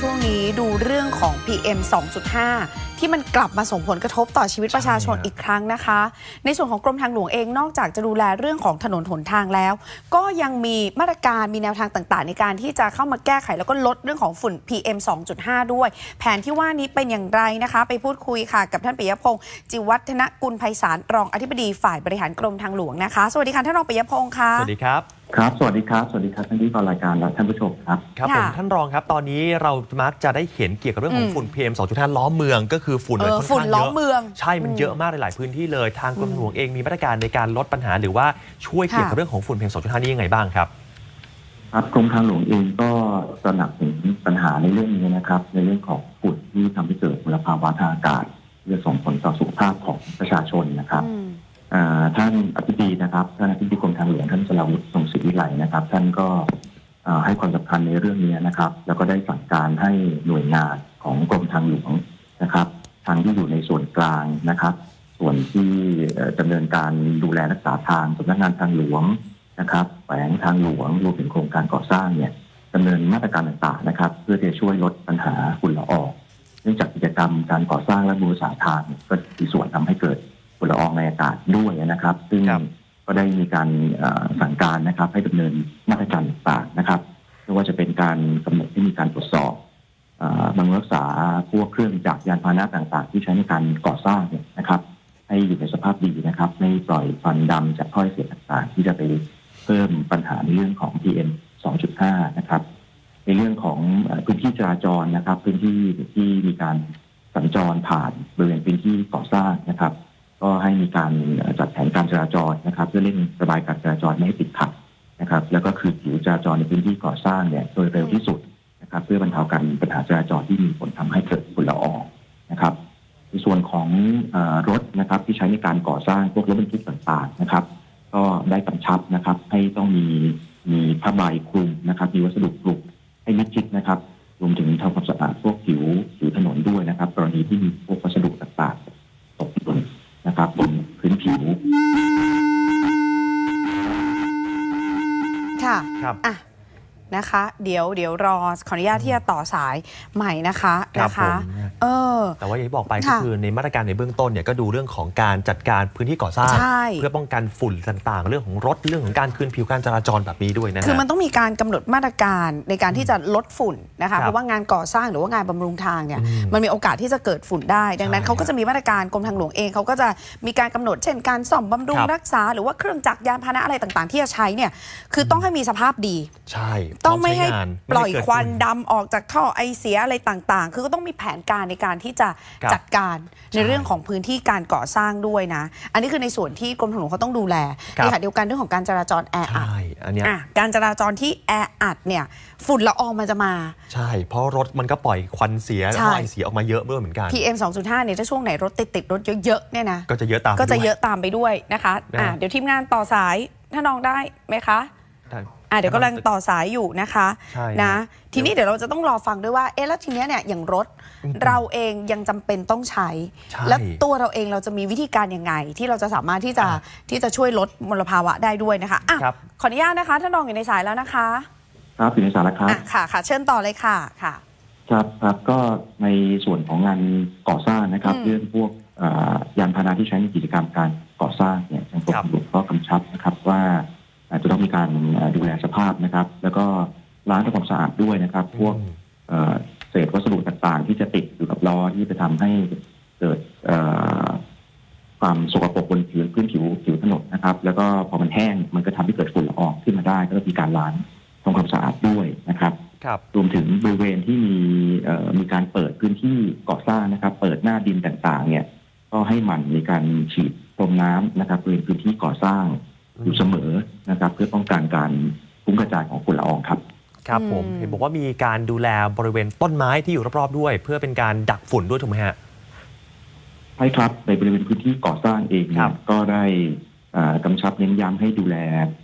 ช่วงนี้ดูเรื่องของ PM 2.5 ที่มันกลับมาส่งผลกระทบต่อชีวิตประชาชนใช่ครับอีกครั้งนะคะ ในส่วนของกรมทางหลวงเองนอกจากจะดูแลเรื่องของถนนหนทางแล้ว ก็ยังมีมาตรการมีแนวทางต่างๆ ในการที่จะเข้ามาแก้ไขแล้วก็ลดเรื่องของฝุ่น PM 2.5 ด้วย แผนที่ว่านี้เป็นอย่างไรนะคะ ไปพูดคุยค่ะ กับท่านปิยพงศ์จิวัฒนกุลไพศาลรองอธิบดีฝ่ายบริหารกรมทางหลวงนะคะ สวัสดีค่ะท่านรองปิยพงศ์ค่ะสวัสดีครับ ครับ สวัสดีครับ สวัสดีครับท่านที่ฟังรายการและท่านผู้ชมครับ ครับค่ะผมท่านรองครับตอนนี้เรามักจะได้เห็นเกี่ยวกับเรื่องของอืม ฝุ่น PM 2.5 ล้อเมืองก็คือฝุ่นเอมันอค่อนฝุ่นข้างล้อเยอะเมือง ใช่มันอืมเยอะมากในหลายพื้นที่เลยทางกรมอืมหลวงเองมีมาตรการในการลดปัญหา หรือว่าช่วยเกี่ยวกับค่ะเรื่องของฝุ่น PM 2.5นี้ยังไงบ้างครับ ครับกรมทางหลวงเองก็ตระหนักถึงปัญหาในเรื่องนี้นะครับ ในเรื่องของฝุ่นที่ทำให้เกิดมลภาวะทางอากาศที่จะส่งผลต่อสุขภาพของประชาชนนะครับ อืมอ่า ท่านอธิบดีนะครับท่านอธิบดีกรมทางหลวงท่านสลาวุฒิทรงศิริวิไลนะครับ ท่านก็ให้ความสำคัญในเรื่องนี้นะครับ แล้วก็ได้สั่งการให้หน่วยงานของกรมทางหลวงนะครับทางที่อยู่ในส่วนกลางนะครับ ส่วนที่เอ่อดำเนินการดูแลรักษาทางสำนักงานทางหลวงนะครับแขวงทางหลวงรวมถึงโครงการก่อสร้างเนี่ยดำเนินมาตรการต่างๆนะครับ เพื่อที่จะช่วยลดปัญหาฝุ่นละอองเนื่องจากกิจกรรมการก่อสร้างและบูรณาทางเนี่ยก็มีส่วนทำให้เกิด ฝุ่นละอองในอากาศด้วยนะครับ ซึ่งครับก็ได้มีการเอ่อสั่งการนะครับ ให้ดำเนินมาตรการต่างๆนะครับไม่ว่าจะเป็นการกำหนดให้มีการตรวจสอบเอ่อบำรุงรักษาพวกเครื่องจักรยานพาหนะต่างๆ ที่ใช้ในการก่อสร้างเนี่ยนะครับ ให้อยู่ในสภาพดีนะครับ ไม่ปล่อยควันดำจากถ้อยเสียต่างๆ ที่จะไปเพิ่มปัญหาในเรื่องของ PM 2.5 นะครับ ในเรื่องของเอ่อพื้นที่จราจรนะครับ พื้นที่ที่มีการสัญจรผ่านบริเวณพื้นที่ก่อสร้างนะครับ ก็ให้มีการจัดแผนการจราจรนะครับ เพื่อเร่งระบายการจราจรไม่ให้ติดขัดนะครับ แล้วก็คือผิวจราจรในพื้นที่ก่อสร้างเนี่ยโดยเร็วที่สุดนะครับ เพื่อบรรเทาการปัญหาจราจรที่มีผลทำให้เกิดฝุ่นละอองนะครับในส่วนของอรถนะครับที่ใช้ในการก่อสร้างพวกรถบรรทุกต่างๆนะครับ ก็ได้กำชับนะครับ ให้ต้องมีมีผ้าใบคลุมนะครับ มีวัสดุปลุกให้มิดชิดนะครับ รวมถึงทำความสะอาดพวกผิวผิวถนนด้วยนะครับ กรณีที่มีพวกวัสดุต่างๆตกหล่น นะครับบนพื้นผิว ค่ะ ครับ อะ นะคะ เดี๋ยวเดี๋ยวรอขออนุญาตที่จะต่อสายใหม่นะคะครับนะคะ ผม เออ แต่ว่าอย่างที่บอกไปก็ค่ะคือในมาตรการในเบื้องต้นเนี่ยก็ดูเรื่องของการจัดการพื้นที่ก่อสร้าง ใช่ เพื่อป้องกันฝุ่นต่างๆ เรื่องของรถเรื่องของการคืนผิวการจราจรแบบนี้ด้วยนะฮะ คือมันต้องมีการกำหนดมาตรการในการที่จะลดฝุ่นนะครัคะบเพราะว่างานก่อสร้างหรือว่างานบำรุงทางเนี่ยอืมมันมีโอกาสที่จะเกิดฝุ่นได้ ดังนั้นใช่เขาก็จะมีมาตรการกรมทางหลวงเองเขาก็จะมีการกำหนดเช่นการซ่อมบำรุงครับ รักษา หรือว่าเครื่องจักรยานพาหนะอะไรต่างๆ ที่จะใช้เนี่ยคือต้องให้มีสภาพดี ใช่ต้องไม่ให้พร้อช้งานปล่อยไม่ให้เกิดควันฝุ่ดำออกจากท่อไอเสียอะไรต่างๆ คือก็ต้องมีแผนการในการที่จะครับจัดการในใช่เรื่องของพื้นที่การก่อสร้างด้วยนะ อันนี้คือในส่วนที่กรมทางหลวงเขาต้องดูแลครับในขณะเดียวกันเรื่องของการจราจรแออัดใช่อันเนี้ยอะการจราจรที่แออัดเนี่ยฝุ่นละอองมันจะมา ใช่ เพราะรถมันก็ปล่อยควันเสียใช่แล้วก็ไอเสียออกมาเยอะด้วยเหมือนกัน PM 2.5เนี่ยถ้าช่วงไหนรถติดติดๆรถเยอะๆเนี่ยนะก็จะเยอะตามก็จะด้วยเยอะตามไปด้วยนะคะอะนะเดี๋ยวทีมงานต่อสายถ้าน้องได้ไหมคะได้ อะเดี๋ยวกำลังต่อสายอยู่นะคะใช่นะฮะทีนี้เดี๋ยวเราจะต้องรอฟังด้วยว่า เอ๊ะแล้วทีเนี้ยเนี่ยอย่างรถอืมเราเองยังจำเป็นต้องใช้ ใช่แล้วตัวเราเองเราจะมีวิธีการยังไง ที่เราจะสามารถที่จะอะที่จะช่วยลดมลภาวะได้ด้วยนะคะอะครับ ขออนุญาตนะคะท่านรองอยู่ในสายแล้วนะคะครับอยู่ในสาระครับ อะค่ะค่ะ เชิญต่อเลยค่ะค่ะ ครับครับก็ในส่วนของงานก่อสร้างนะครับ อืม เรื่องพวกเอ่อยานพาหนะที่ใช้ในกิจกรรมการก่อสร้างเนี่ยทางกรมครับ หลวงก็กำชับนะครับว่าอา จจะต้องมีการเอ่อดูแลสภาพนะครับ แล้วก็ล้างทำความสะอาดด้วยนะครับ พวกอืมเอ่อเศษวัสดุต่างๆ ที่จะติดอยู่กับล้อที่จะทำให้เกิดเอ่อความสกปรกบนผิวพื้นผิวผิวถนนนะครับ แล้วก็พอมันแห้งมันก็ทำให้เกิดฝุ่นละอองขึ้นมาได้ ก็ต้องมีการล้างทำความสะอาดด้วยนะครับครับรวมถึงบริเวณที่มีเอ่อมีการเปิดพื้นที่ก่อสร้างนะครับ เปิดหน้าดินต่างๆ เนี่ย ก็ให้หมันมีการฉีดพรมน้ำนะครับบริเวณพื้นที่ก่อสร้างอยู่เสมอ นะครับ เพื่อป้องกันการฟุ้งกระจายของฝุ่นละอองครับ ครับผมอืมเห็นบอกว่ามีการดูแลบริเวณต้นไม้ที่อยู่รอบๆด้วย เพื่อเป็นการดักฝุ่นด้วยถูกไหมฮะใช่ครับในบริเวณพื้นที่ก่อสร้างเองเนี่ครัยบก็ได้เอ่อกำชับเน้นย้ำให้ดูแล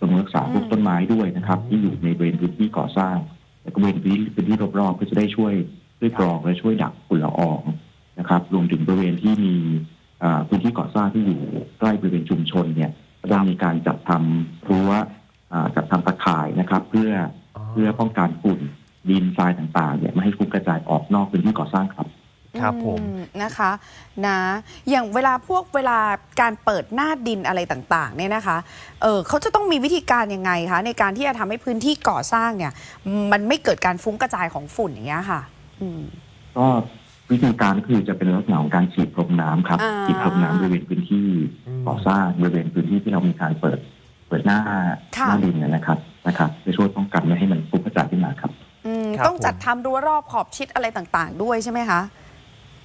บำรุงรักษาพวกอืมต้นไม้ด้วยนะครับ ที่อยู่ในบริเวณพื้นที่ก่อสร้างและก็บริเวณพื้นที่พื้นที่รอบๆก็จะได้ช่วยช่วยกรองและช่วยดักฝุ่นละอองนะครับ รวมถึงบริเวณที่มีเอ่อพื้นที่ก่อสร้างที่อยู่ใกล้บริเวณชุมชนเนี่ย ก็ต้องมีการจัดทำรั้วอ่าจัดทำตะข่ายนะครับ เพื่อเพื่อป้องกันฝุ่นดินทรายต่างๆเนี่ยไม่ไม่ให้ฟุ้งกระจายออกนอกพื้นที่ก่อสร้างครับครับผมอืนะคะนะ อย่างเวลาพวกเวลาการเปิดหน้าดินอะไรต่างๆเนี่ยนะคะเออเขาจะต้องมีวิธีการยังไงคะในการที่จะทำให้พื้นที่ก่อสร้างเนี่ย มันไม่เกิดการฟุ้งกระจายของฝุ่นอย่างเงี้ยค่ะอืมก็ วิธีการก็คือจะเป็นลักษณะของการฉีดพรมน้ำครับอ่า ฉีดพรมน้ำบริเวณพื้นที่อืมก่อสร้างบริเวณพื้นที่ที่เรามีการเปิด เปิดหน้าค่ะ หน้าดินนะครับนะครับจะช่วยป้องกันไม่ให้มันฟุ้งกระจายขึ้นมาครับอืมครับต้องจัดทำรั้วรอบขอบชิดอะไรต่างๆ ด้วยใช่ไหมคะ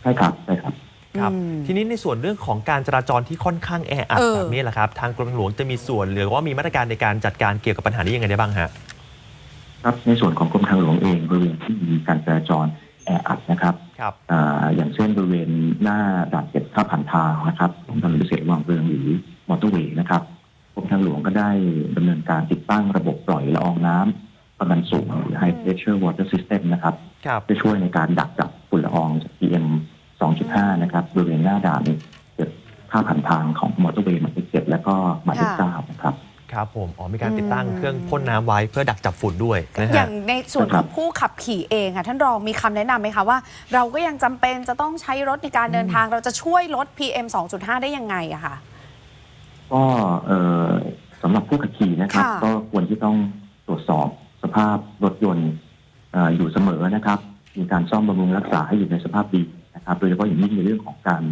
ใช่ครับใช่ครับ ครับ อืม ทีนี้ในส่วนเรื่องของการจราจรที่ค่อนข้างแออัดเออ แบบนี้แหละครับ ทางกรมทางหลวงจะมีส่วนหรือว่ามีมาตรการในการจัดการเกี่ยวกับปัญหานี้ยังไงได้บ้างฮะ ครับในส่วนของกรมทางหลวงเองบริเวณที่มีการจราจร แออัดนะครับครับอ่าอย่างเช่นบริเวณหน้าด่านเก็บค่าผ่านทางนะครับของถนนพิเศษระหว่างเมืองหรือมอเตอร์เวย์นะครับกรมทางหลวงก็ได้ดำเนินการติดตั้งระบบปล่อยละอองน้ำความดันสูงหรือ High Pressure Water System นะครับครับจะช่วยในการดักจับฝุ่นละอองจาก PM 2.5 นะครับบริเวณหน้าด่านเก็บค่าผ่านทางของมอเตอร์เวย์หมายเลขเจ็ดแล้วก็หมายเลขค่ะเก้านะ ครับครับผมอ๋อมีการติดตั้งอืมเครื่องพ่นน้ำไว้เพื่อดักจับฝุ่นด้วยนะอฮะ ย่างในส่วนคขรัอบงผู้ขับขี่เองค่ะท่านรองมีคำแนะนำไหมคะว่า เราก็ยังจำเป็นจะต้องใช้รถในการเดินทางเราจะช่วยลด PM 2.5 ได้ยังไงอะค่ะ ก็เอ่อสำหรับผู้ขับขี่นะครับ ค่ะ ก็ควรที่ต้องตรวจสอบสภาพรถยนต์เอ่ออยู่เสมอนะครับ มีการซ่อมบำรุงรักษาให้อยู่ในสภาพดีนะครับ โดยเฉพาะอย่างยิ่งในเรื่องของการ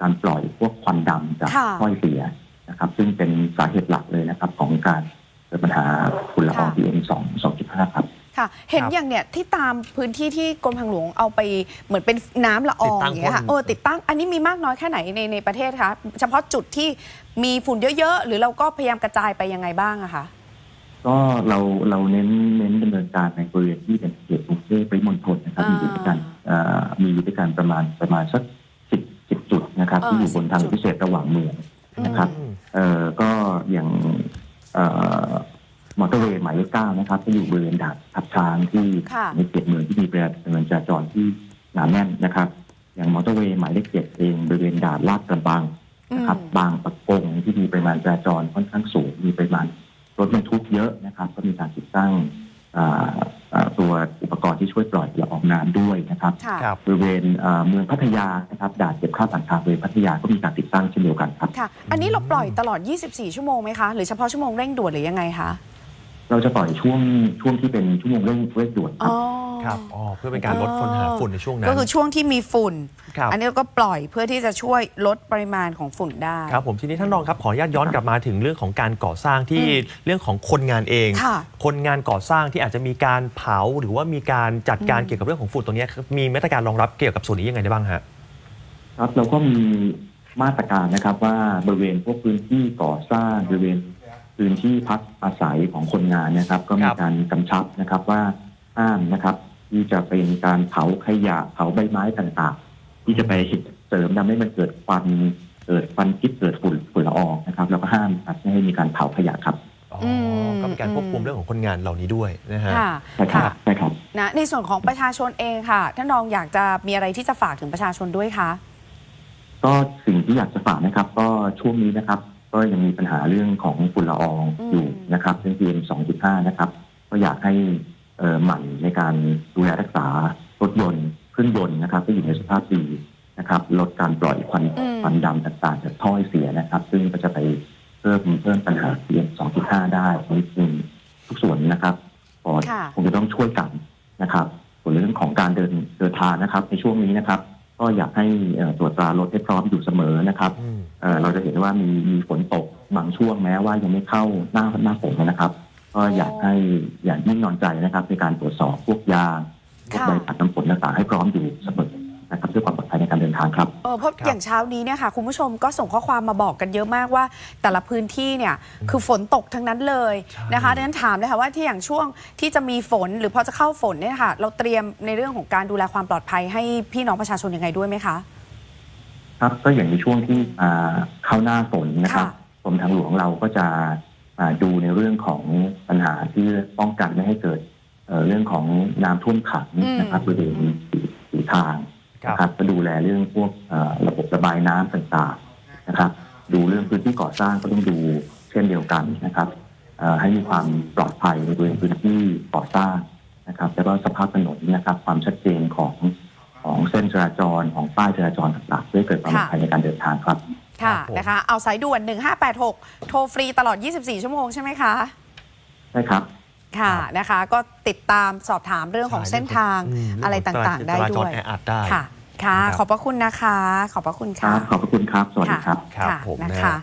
การปล่อยพวกควันดำจากค่ะ ถ้อยเสีย นะครับ ซึ่งเป็นสาเหตุหลักเลยนะครับ ของการเกิดปัญหาฝุ่นละอองค่ะ PM 2 2.5ครับค่ะ เห็นครับอย่างเนี่ยที่ตามพื้นที่ที่กรมทางหลวงเอาไปเหมือนเป็นน้ำละอองติดตั้งอย่างเงี้ยค่ะพ่น เออติดตั้งอันนี้มีมากน้อยแค่ไหนในในประเทศคะเฉพาะจุดที่มีฝุ่นเยอะ ๆ หรือเราก็พยายามกระจายไปยังไงบ้างอะคะ ก็เราเราเน้นเน้นดำเนินการในบริเวณที่เป็นเขตกรุงเทพปริมณฑลนะครับอ่ามีมีอยู่ด้วยกันเอ่อมีอยู่ด้วยกันประมาณประมาณสักสิบสิบจุดนะครับอ่าที่อยู่บนทาง10จุด พิเศษระหว่างเมือง นะครับอืมเอ่อก็อย่างเอ่อมอเตอร์เวย์หมายเลขเก้านะครับที่อยู่บริเวณด่านทับช้างที่ค่ะ ในเขตเมืองที่มีประชาชนจราจรที่หนาแน่นนะครับ อย่างมอเตอร์เวย์หมายเลขเจ็ดเองบริเวณด่านลาดกระบังนะครับอืมบางปะกงที่มีปริมาณจราจรค่อนข้างสูง มีปริมาณรถบรรทุกเยอะนะครับ ก็มีการติดตั้งอ่าอ่า ตัวอุปกรณ์ที่ช่วยปล่อยละอองน้ำด้วยนะครับค่ะครับบริเวณอ่าเมืองพัทยานะครับด่านเก็บค่าผ่านทางบริเวณพัทยาก็มีการติดตั้งเช่นเดียวกันครับค่ะ อันนี้เราปล่อยตลอด 24 ชั่วโมงไหมคะ หรือเฉพาะชั่วโมงเร่งด่วนหรือยังไงคะ เราจะปล่อยช่วงช่วงที่เป็นชั่วโมงเร่งเร่งด่วนคอ๋รับอ ครับอ๋อเพื่อเป็นการลดปัญหาฝุ่นในช่วงนั้น ก็คือช่วงที่มีฝุ่น ครับ อันนี้เราก็ปล่อยเพื่อที่จะช่วยลดปริมาณของฝุ่นได้ ครับผมทีนี้ท่านรองครับขออนุญาตย้อนกลับมาถึงเรื่องของการก่อสร้างที่อืมเรื่องของคนงานเอง ค่ะคนงานก่อสร้างที่อาจจะมีการเผาหรือว่ามีการจัดการอืมเกี่ยวกับเรื่องของฝุ่นตรงเนี้ยครับมีมาตรการรองรับเกี่ยวกับส่วนนี้ยังไงได้บ้างฮะ ครับเราก็มีมาตรการนะครับว่าบริเวณพวกพื้นที่ก่อสร้างบริเวณพื้นที่พักอาศัยของคนงานนะครับ ก็มีครับ การกำชับนะครับว่าห้ามนะครับ ที่จะเป็นการเผาขยะเผาใบไม้ต่างๆ ที่จะไปเสริมทำให้มันเกิดควันเกิดควันพิษเกิดฝุ่นฝุ่นละอองนะครับแล้วก็ห้ามครับไม่ให้มีการเผาขยะครับอ๋อมก็มีการควบคุมเรื่องของคนงานเหล่านี้ด้วยนะฮะค่ะใช่ครับใช่ครับนะในส่วนของประชาชนเองค่ะท่านรองอยากจะมีอะไรที่จะฝากถึงประชาชนด้วยคะก็สิ่งที่อยากจะฝากนะครับ ก็ช่วงนี้นะครับ ก็ยังมีปัญหาเรื่องของฝุ่นละอองอืมอยู่นะครับเรื่อง PM 2.5 นะครับ ก็อยากให้เอ่อ หมั่นในการดูแลรักษารถยนต์เครื่องยนต์นะครับให้อยู่ในสภาพดีนะครับ ลดการปล่อยควันควันดำต่างๆจากท่อไอเสียนะครับ ซึ่งก็จะไปเพิ่มเพิ่มปัญหา PM 2.5 ได้นิดนึงทุกส่วนนะครับก็ค่ะคงจะต้องช่วยกันนะครับส่วนเรื่องของการเดินเดินทางนะครับ ในช่วงนี้นะครับ ก็อยากให้เอ่อตรวจตรารถให้พร้อมอยู่เสมอนะครับอืมเอ่อเราจะเห็นว่ามีมีฝนตกบางช่วงแม้ว่ายังไม่เข้าหน้าหน้าฝนนะครับ ก็อยากให้อย่างนิ่งนอนใจนะครับ ในการตรวจสอบพวกยาพวกค่ะใบขัดน้ำฝนต่างๆให้พร้อมอยู่เสมอนะครับเพื่อความปลอดภัยในการเดินทางครับเออเพราะครับอย่างเช้านี้เนี่ยค่ะคุณผู้ชมก็ส่งข้อความมาบอกกันเยอะมากว่า แต่ละพื้นที่เนี่ยคือฝนตกทั้งนั้นเลยใช่นะคะดังนั้นถามเลยค่ะว่าที่อย่างช่วงที่จะมีฝนหรือพอจะเข้าฝนเนี่ยค่ะ เราเตรียมในเรื่องของการดูแลความปลอดภัยให้พี่น้องประชาชนยังไงด้วยไหมคะ ครับก็อย่างในช่วงที่อ่าเข้าหน้าฝนนะครับค่ะกรมทางหลวงเราก็จะอ่า ดูในเรื่องของปัญหาที่ป้องกันไม่ให้เกิดเอ่อเรื่องของน้ำท่วมขังนะครับบริเวณสีทางครับนะครับก็ดูแลเรื่องพวกเอ่อระบบระบายน้ำต่างๆนะครับ ดูเรื่องพื้นที่ก่อสร้างก็ต้องดูเช่นเดียวกันนะครับเอ่อให้มีความปลอดภัยในบริเวณพื้นที่ก่อสร้างนะครับแล้วก็สภาพถนนเนี่ยครับความชัดเจนของของเส้นจราจรของป้ายจราจรต่างๆเพื่อให้เกิดความปลอดภัยในการเดินทางครับ ค่ะครับผม นะคะ เอาสายด่วน 1586 โทรฟรีตลอด 24 ชั่วโมงใช่ไหมคะ ใช่ครับ ค่ะครับนะคะ ก็ติดตามสอบถามเรื่องของเส้นทางอืมอะไรต่างๆ ได้จรด้จวรยแออัดได้ ค่ะ ค่ะ นะครับขอบพระคุณนะคะ ขอบพระคุณครัค่ะบขอบพระคุณครับ สวัสดีครับ ครับค่ะผมนะนะคะ ฮะ